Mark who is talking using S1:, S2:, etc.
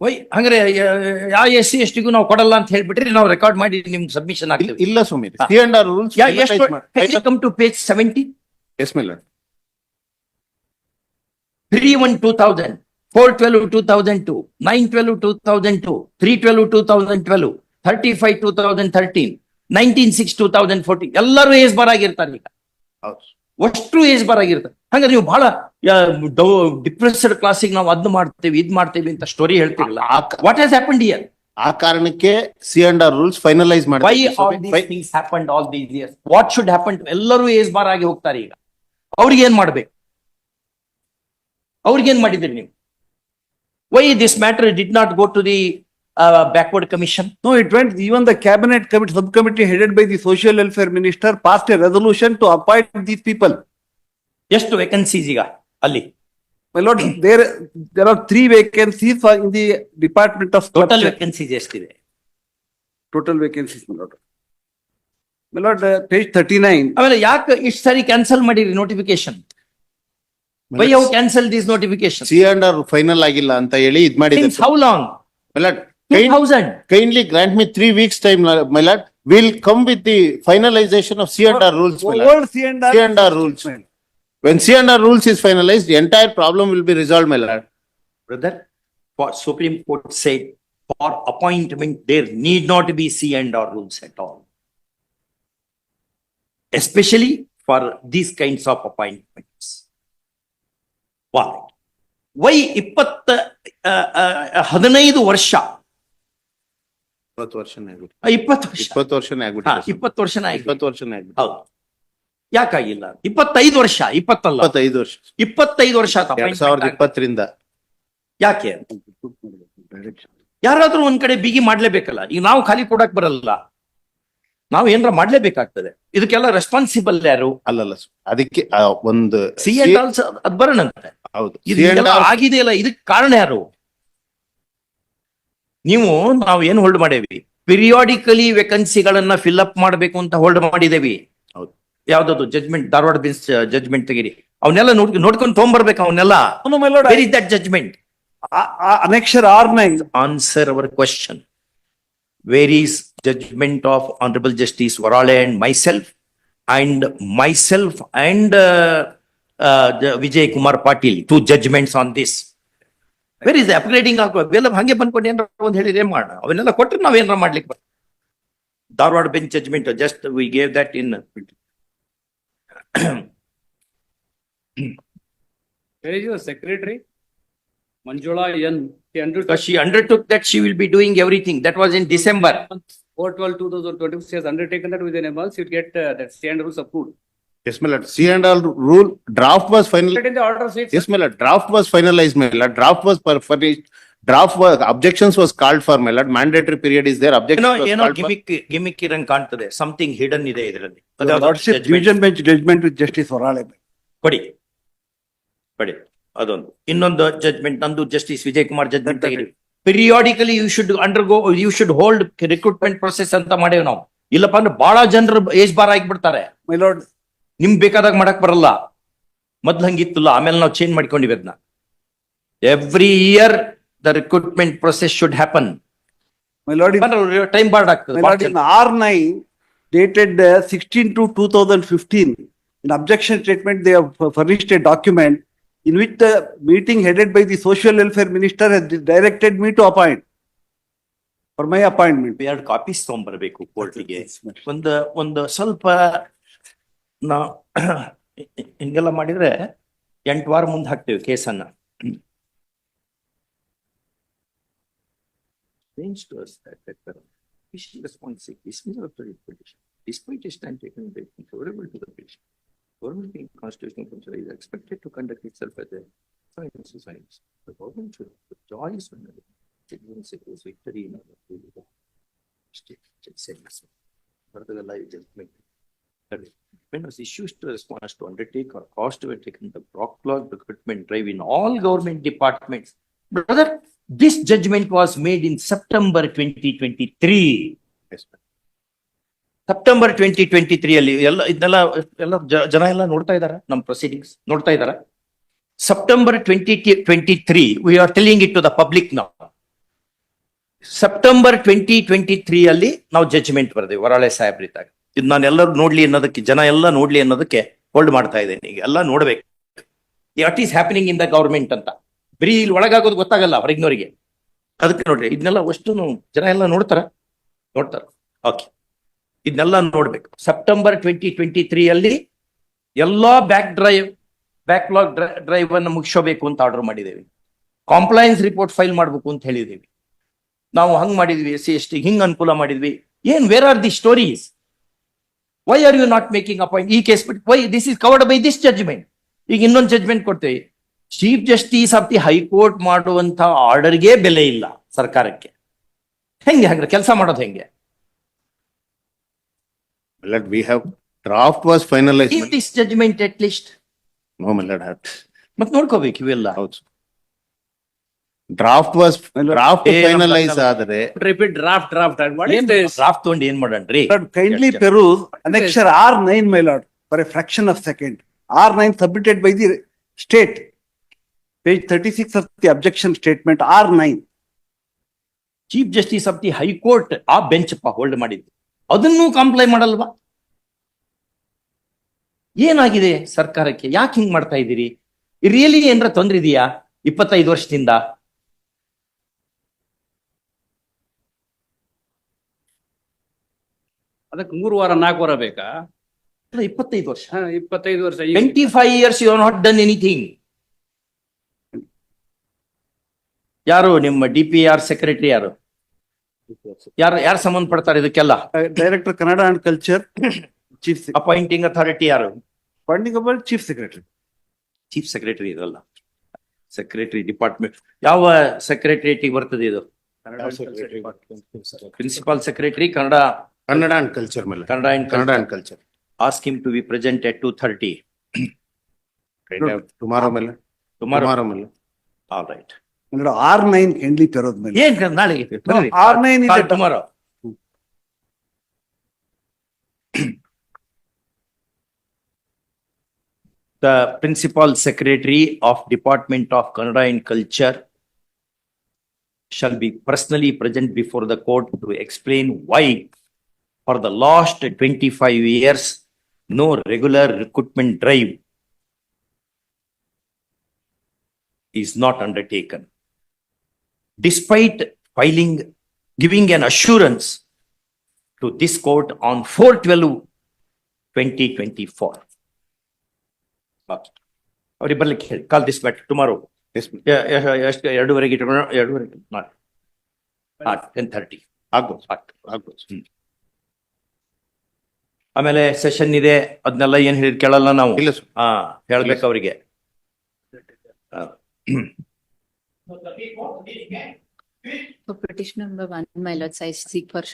S1: Y ಹಂಗ್ರೆ ಯಾವ S C S ಟಿಗೂ ನಾವು ಕೊಡಲ್ಲ ಅಂತ ಹೇಳ್ಬಿಟ್ರಿ ನಾವು ರೆಕಾರ್ಡ್ ಮಾಡಿ ನಿಮ್ಗೆ ಸಬ್ಮಿಷನ್ ಆಗ್ತೀವಿ.
S2: ಇಲ್ಲ ಸ್ವಾಮಿ
S1: ಹಾ.
S2: C and
S1: R rules come to page seventy
S2: as ಮೇಲೆ
S1: three one two thousand four twelve two thousand two nine twelve two thousand two three twelve two thousand twelve thirty five two thousand thirteen nineteen six two thousand fourteen ಎಲ್ಲರೂ age ಬರಾಗಿರ್ತಾರೆ ಆಗಿರ್ತಾರೆ ಈಗ. ಅಷ್ಟು age bar ಆಗಿರುತ್ತೆ. ಹಂಗಾದ್ರೆ ನೀವು ಬಹಳ depressed ಕ್ಲಾಸಿಗೆ ನಾವು ಅದ್ ಮಾಡ್ತೇವೆ ಇದ್ ಮಾಡ್ತೇವೆ ಅಂತ ಸ್ಟೋರಿ ಹೇಳ್ತಿರಲ್ಲ. ವಾಟ್ ಹ್ಯಾಸ್ ಹ್ಯಾಪನ್ ಇಯರ್
S2: ಆ ಕಾರಣಕ್ಕೆ C and R rules finalize
S1: why all these
S2: ಮಾಡಿ
S1: things happen all these years what should happen ಎಲ್ಲರೂ ಏಜ್ ಬಾರ್ ಆಗಿ ಹೋಗ್ತಾರೆ ಈಗ. ಅವ್ರಿಗೆ ಏನ್ ಮಾಡ್ಬೇಕು? ಅವ್ರಿಗೆ ಏನ್ ಮಾಡಿದ್ರಿ ನೀವು? Why this matter did not go to the backward commission?
S3: No, it went, even the cabinet committee, subcommittee headed by the social welfare minister passed a resolution to appoint these people.
S1: ಎಷ್ಟು ವೇಕನ್ಸೀಸ್ ಈಗ ಅಲ್ಲಿ
S3: My lord, there, there are three vacancies for- in the Department of
S1: total
S3: Sculpture.
S1: Vacancies ಎಷ್ಟಿದೆ
S3: Total vacancies, my lord. My lord, uh, page thirty-nine,
S1: ಆಮೇಲೆ ಯಾಕೆ ಇಷ್ಟು ಸಾರಿ cancel ಮಾಡಿರಿ notification why how cancel this notification
S2: C and R final ಆಗಿಲ್ಲ ಅಂತ ಹೇಳಿ ಇದ್
S1: since how long ಟೂ
S2: ಮಾಡಿದ್ದಾರೆ
S1: thousand
S2: kindly grant me three weeks time, my lord. We'll come with the finalization of C and R rules, my lord.
S3: old C and R.
S2: C and R rules. When C and R rules is finalized, the entire problem will be resolved, my lord.
S1: Brother, what Supreme Court said, for appointment, there need not be C and R rules at all. Especially for these kinds of appointments. Why? Why ಇಪ್ಪತ್ತ ಆ, ಆ, ಆ, ಹದಿನೈದು ವರ್ಷ
S2: ಇಪ್ಪತ್ತು ವರ್ಷನೇ ಆಗ್ಬಿಟ್ಟು
S1: ಇಪ್ಪತ್ತು ವರ್ಷ.
S2: ಇಪ್ಪತ್ತು ವರ್ಷನೇ
S1: ಹಾ
S2: ಆಗ್ಬಿಟ್ಟು
S1: ಇಪ್ಪತ್ತು ವರ್ಷನ ಆಯ್ತು
S2: ಇಪ್ಪತ್ತು ವರ್ಷನೇ ಆಗ್ಬಿಟ್ಟು
S1: ಹೌದು. ಯಾಕಾಗಿಲ್ಲ? ಇಪ್ಪತ್ತೈದು ವರ್ಷ ಇಪ್ಪತ್ತಲ್ಲ?
S2: ಇಪ್ಪತ್ತೈದು ವರ್ಷ.
S1: ಇಪ್ಪತ್ತೈದು ವರ್ಷ
S2: ಎರಡ್
S1: appointment
S2: ಸಾವಿರದ
S1: ಆಗಿ.
S2: ಇಪ್ಪತ್ತರಿಂದ.
S1: ಯಾಕೆ? ಯಾರಾದ್ರೂ ಒಂದ್ ಕಡೆ ಬಿಗಿ ಮಾಡ್ಲೇಬೇಕಲ್ಲ? ಈಗ ನಾವು ಖಾಲಿ ಕೊಡಕ್ ಬರಲ್ಲ. ನಾವು ಏನಾರ ಮಾಡ್ಲೇಬೇಕಾಗ್ತದೆ. ಇದಕ್ಕೆಲ್ಲ ರೆಸ್ಪಾನ್ಸಿಬಲ್ ಯಾರು?
S2: ಅಲ್ಲಲ್ಲ ಅದಕ್ಕೆ ಆ, ಒಂದು
S1: ಸಿ ಅಂಡ್ ಆಲ್ಸ್ ಅದ್ ಬರೋಣಂತೆ
S2: ಹೌದು.
S1: ಇದೆಲ್ಲ
S2: R
S1: ಆಗಿದೆಯಲ್ಲ ಇದಕ್ಕೆ ಕಾರಣ ಯಾರು? ನೀವು ನಾವು ಏನು ಹೋಲ್ಡ್ ಮಾಡೇವಿ? ಪಿರಿಯಾಡಿಕಲಿ ವೇಕನ್ಸಿಗಳನ್ನ ಫಿಲ್ಅಪ್ ಮಾಡಬೇಕು ಅಂತ ಹೋಲ್ಡ್ ಮಾಡಿದೇವಿ. ಯಾವ್ದದು? ಜಜ್ಮೆಂಟ್ ಧಾರವಾಡ ಬೀನ್ಸ್ ಜಜ್ಮೆಂಟ್ ತೆಗಿರಿ. ಅವನ್ನೆಲ್ಲ ನೋಡ್ ನೋಡ್ಕೊಂಡು ತಗೊಂಬರ್ಬೇಕು ಅವನ್ನೆಲ್ಲ.
S3: That judgment annexure R
S1: answer our question where is judgment of honourable justice Varale and myself and myself and Vijay Kumar Patil two judgments on this Where is upgrading of, ಅವೆಲ್ಲ ಹಂಗೆ ಬಂದ್ಕೊಂಡು ಏನಾರ ಒಂದ್ ಹೇಳಿದ್ರೆ ಏನ್ ಮಾಡೋಣ ಅವನ್ನೆಲ್ಲ ಕೊಟ್ರೆ ನಾವ್ ಏನಾರ ಮಾಡ್ಲಿಕ್ಕೆ. Dharwad bench judgment just we
S4: gave that in secretary? Manjula N. She undertook
S1: that she will be doing everything. That was in December.
S4: four twelve two thousand twenty, she has undertaken that within a month, she'd get uh, that stand rules approved.
S2: S C and all rule draft was final as mailed draft was finalise mail draft was furnish draft was objections was called for mailed mandatory period is there objection
S1: ಏನೋ gimmick gimmick ಇರಂಗ್ ಕಾಣ್ತದೆ something hidden ಇದೆ ಇದರಲ್ಲಿ.
S3: Division bench judgment with justice Horale
S1: ಕೊಡಿ. ಕೊಡಿ ಅದೊಂದು. ಇನ್ನೊಂದು judgement ನಂದು ಜಸ್ಟಿಸ್ ವಿಜಯ್ ಕುಮಾರ್ ಜಜ್ಮೆಂಟ್ ತೆಗಿರಿ. Periodically you should undergo you should hold recruitment process ಅಂತ ಮಾಡೇವ್ ನಾವು. ಇಲ್ಲಪ್ಪ ಅಂದ್ರೆ ಬಾಳ ಜನರು ಏಜ್ ಬಾರ ಆಗಿಬಿಡ್ತಾರೆ.
S3: ಮೈ ಲಾರ್ಡ್
S1: ನಿಮ್ ಬೇಕಾದಾಗ ಮಾಡಕ್ ಬರಲ್ಲ ಮೊದ್ಲು ಹಂಗಿತ್ತಲ್ಲ ಆಮೇಲೆ ನಾವು ಚೇಂಜ್ ಮಾಡ್ಕೊಂಡಿವಿ ಅದನ್ನ every year the recruitment process should happen
S3: my lord, in
S1: time barred ಆಗ್ತದೆ
S3: My lord, in sixteen two dated uh, to in objection statement, they have furnished a document in which the meeting headed by the social welfare minister has directed me to appoint for my appointment.
S1: ಎರಡು copies ತಗೊಂಡ್ಬರ್ಬೇಕು ಕೋರ್ಟ್ಗೆ ಒಂದು ಒಂದು ಸ್ವಲ್ಪ ನಾ ಹಿಂಗೆಲ್ಲ ಮಾಡಿದ್ರೆ ಎಂಟು ವಾರ ಮುಂದೆ ಹಾಕ್ತೇವೆ ಕೇಸನ್ನ Strange to us that that patient response is similar to the condition. despite its time taken in the favorable to the patient, Government being constitutional control is expected to conduct itself as a science society. The government should rejoice when the citizen secures victory in our. State. Further the life judgment. Is, When was issues to response to undertake or cost to undertake the backlog recruitment drive in all government departments. Brother, this judgment was made in September twenty twenty-three.
S2: Yes, ma'am.
S1: September twenty twenty three ಅಲ್ಲಿ ಎಲ್ಲ ಇದನ್ನೆಲ್ಲ ಎಲ್ಲ ಜನ ಎಲ್ಲ ನೋಡ್ತಾ ಇದಾರ ನಮ್ proceedings ನೋಡ್ತಾ ಇದಾರ September twenty twenty-three, we are telling it to the public now. September twenty twenty three ಅಲ್ಲಿ ನಾವು ಜಡ್ಜ್ಮೆಂಟ್ ಬರ್ದೇವೆ ವರಾಳೆ ಸಾಹೇಬ್ರಿದ್ದಾಗ ಇದು ನಾನೆಲ್ಲರೂ ನೋಡ್ಲಿ ಅನ್ನೋದಕ್ಕೆ, ಜನ ಎಲ್ಲ ನೋಡ್ಲಿ ಅನ್ನೋದಕ್ಕೆ ಹೋಲ್ಡ್ ಮಾಡ್ತಾ ಇದ್ದೇನೆ. ಈಗ ಎಲ್ಲ ನೋಡ್ಬೇಕು. What is happening in the government ಅಂತ. ಬರೀ ಇಲ್ಲಿ ಒಳಗಾಗೋದು ಗೊತ್ತಾಗಲ್ಲ ಹೊರಗಿನವರಿಗೆ. ಅದಕ್ಕೆ ನೋಡ್ರಿ, ಇದನ್ನೆಲ್ಲ ಅಷ್ಟು ಜನ ಎಲ್ಲ ನೋಡ್ತಾರ? ನೋಡ್ತಾರ. ಓಕೆ ಇದನ್ನೆಲ್ಲ ನೋಡ್ಬೇಕು. ಸೆಪ್ಟೆಂಬರ್ ಟ್ವೆಂಟಿ ಟ್ವೆಂಟಿ ತ್ರೀ ಅಲ್ಲಿ ಎಲ್ಲಾ ಬ್ಯಾಕ್ ಡ್ರೈವ್ ಬ್ಯಾಕ್ಲಾಗ್ ಡ್ರೈವ್ ಅನ್ನು ಮುಗಿಸೋಬೇಕು ಅಂತ ಆರ್ಡರ್ ಮಾಡಿದ್ದೇವೆ. ಕಾಂಪ್ಲೈನ್ಸ್ ರಿಪೋರ್ಟ್ ಫೈಲ್ ಮಾಡಬೇಕು ಅಂತ ಹೇಳಿದೀವಿ ನಾವು ಹಂಗ್ ಮಾಡಿದ್ವಿ, ಎಸ್ ಸಿ, ಎಸ್ ಟಿ, ಹಿಂಗ್ ಅನುಕೂಲ ಮಾಡಿದ್ವಿ. ಏನ್ where are the stories why are you not making appoint ಈ ಕೇಸ್ ಬಿಟ್ಟು why this is covered by this judgment ಈಗ ಇನ್ನೊಂದು ಜಡ್ಜ್ಮೆಂಟ್ ಕೊಡ್ತೇವೆ. Chief justice of the high court ಮಾಡುವಂತ ಆರ್ಡರ್ಗೆ ಬೆಲೆ ಇಲ್ಲ ಸರ್ಕಾರಕ್ಕೆ. ಹೆಂಗೆ ಹಂಗ್ರೆ ಕೆಲಸ ಮಾಡೋದು ಹೆಂಗೆ?
S2: Lord, we have, draft was finalized.
S1: This judgment at least
S2: No, my lord, have-
S1: ನೋಡ್ಕೋಬೇಕು ಇವೆಲ್ಲ.
S2: ಹೌದು.
S1: ಡ್ರಾಫ್ಟ್ ವಾಸ್
S2: ಡ್ರಾಫ್ಟ್
S1: ಫೈನಲೈಸ್
S2: ಆದ್ರೆ
S4: ರಿಪೀಟ್ ಡ್ರಾಫ್ಟ್
S1: ಡ್ರಾಫ್ಟ್
S4: ಮಾಡಿ
S1: ಡ್ರಾಫ್ಟ್ ತೊಂಡಿ ಏನು
S3: ಮಾಡ್ರಿ kindly peruse annexure R 9 my lord for a fraction of second R 9 submitted by the state page 36 of the objection statement R 9
S1: chief justice of the high court ಆ bench ಪಾ hold ಮಾಡಿದ್ರು ಅದನ್ನು comply ಮಾಡಲ್ವಾ? ಏನಾಗಿದೆ ಸರ್ಕಾರಕ್ಕೆ? ಯಾಕೆ ಹಿಂಗ್ ಮಾಡ್ತಾ ಇದ್ದೀರಿ? ರಿಯಲಿ ಏನರ ತೊಂದ್ರೆ ಇದೆಯಾ? ಇಪ್ಪತ್ತೈದು ವರ್ಷದಿಂದ
S4: ಅದಕ್ಕೆ ಮೂರು ವಾರ ನಾಲ್ಕು ವಾರ ಬೇಕಾ?
S1: ಇಪ್ಪತ್ತೈದು ವರ್ಷ.
S4: ಇಪ್ಪತ್ತೈದು ವರ್ಷ
S1: twenty five years you not done anything ಯಾರು ನಿಮ್ಮ ಡಿ ಪಿ ಆರ್ ಸೆಕ್ರೆಟರಿ ಯಾರು? ಯಾರು ಯಾರು ಸಂಬಂಧ ಪಡ್ತಾರೆ
S3: ಇದಕ್ಕೆಲ್ಲ director Kannada and culture chief
S1: appointing authority ಯಾರು?
S3: Appointing able chief secretary
S1: chief secretary ಇದಲ್ಲ ಸೆಕ್ರೆಟರಿ ಡಿಪಾರ್ಟ್ಮೆಂಟ್ ಯಾವ ಸೆಕ್ರೆಟರಿಯೇಟಿಗೆ ಬರ್ತದೆ ಇದು? Principal secretary Kannada
S2: Kannada and culture, my lord.
S1: Kannada and
S2: Kannada and culture.
S1: ask him to be present at two thirty
S2: Right, Tomorrow, my lord. Tomorrow, my lord.
S1: All right
S3: My lord, R nine kindly peruse, my lord.
S1: ಏನ್ ನಾಳೆಗೆ
S3: No, R nine is a
S1: tomorrow The principal secretary of Department of Kannada and Culture shall be personally present before the court to explain why for the last twenty-five years, no regular recruitment drive is not undertaken. Despite filing, giving an assurance to this court on 2024. ಅವ್ರಿಗೆ ಬರ್ಲಿಕ್ಕೆ ಹೇಳಿ call this bat tomorrow
S2: Yes, ma'am.
S1: ಎಷ್ಟು ಎರಡೂವರೆಗೆ ಇಟ್ಕೊಂಡು ಎರಡೂವರೆಗೆ ಮಾಡಿ ten thirty
S2: ಆಗ್ಬೋದು, ಆಗ್ಬೋದು.
S1: ಆಮೇಲೆ session ಇದೆ ಅದನ್ನೆಲ್ಲ ಏನ್ ಹೇಳಿದ್ ಕೇಳಲ್ಲ ನಾವು. ಹೇಳ್ಬೇಕು ಅವರಿಗೆ.
S5: Petition number one mile size seek for